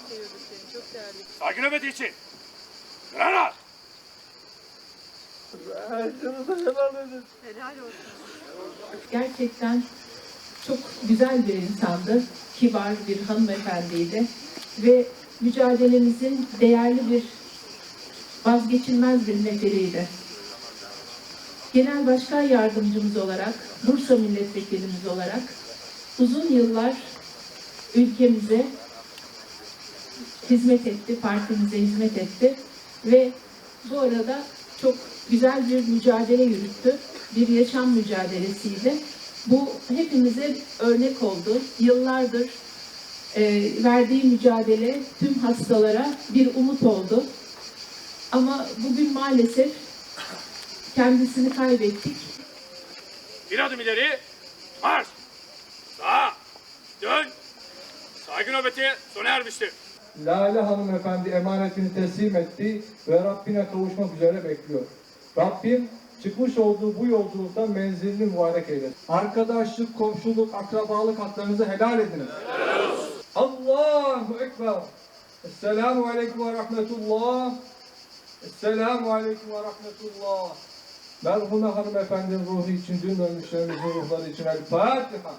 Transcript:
Çok seviyorduk seni. Çok değerli. Saygı nöbeti için. Granat! Helal olsun. Gerçekten çok güzel bir insandı. Kibar bir hanımefendiydi. Ve mücadelemizin değerli bir vazgeçilmez bir neferiydi. Genel Başkan Yardımcımız olarak, Bursa Milletvekilimiz olarak uzun yıllar ülkemize hizmet etti, partimize hizmet etti ve bu arada çok güzel bir mücadele yürüttü. Bir yaşam mücadelesiydi. Bu hepimize örnek oldu. Yıllardır e, verdiği mücadele tüm hastalara bir umut oldu. Ama bugün maalesef kendisini kaybettik. Bir adım ileri. Marş! Sağa! Dön! Saygı nöbeti sona ermiştir. Lale hanımefendi emanetini teslim etti ve Rabbine kavuşmak üzere bekliyor. Rabbim çıkmış olduğu bu yolculukta menzilini mübarek eylesin. Arkadaşlık, komşuluk, akrabalık haklarınızı helal ediniz. Allahu Ekber. Esselamu Aleyküm ve Rahmetullah. Esselamu Aleyküm ve Rahmetullah. Merhume hanımefendinin ruhu için, dün ölmüşlerimizin ruhları için El Fatiha.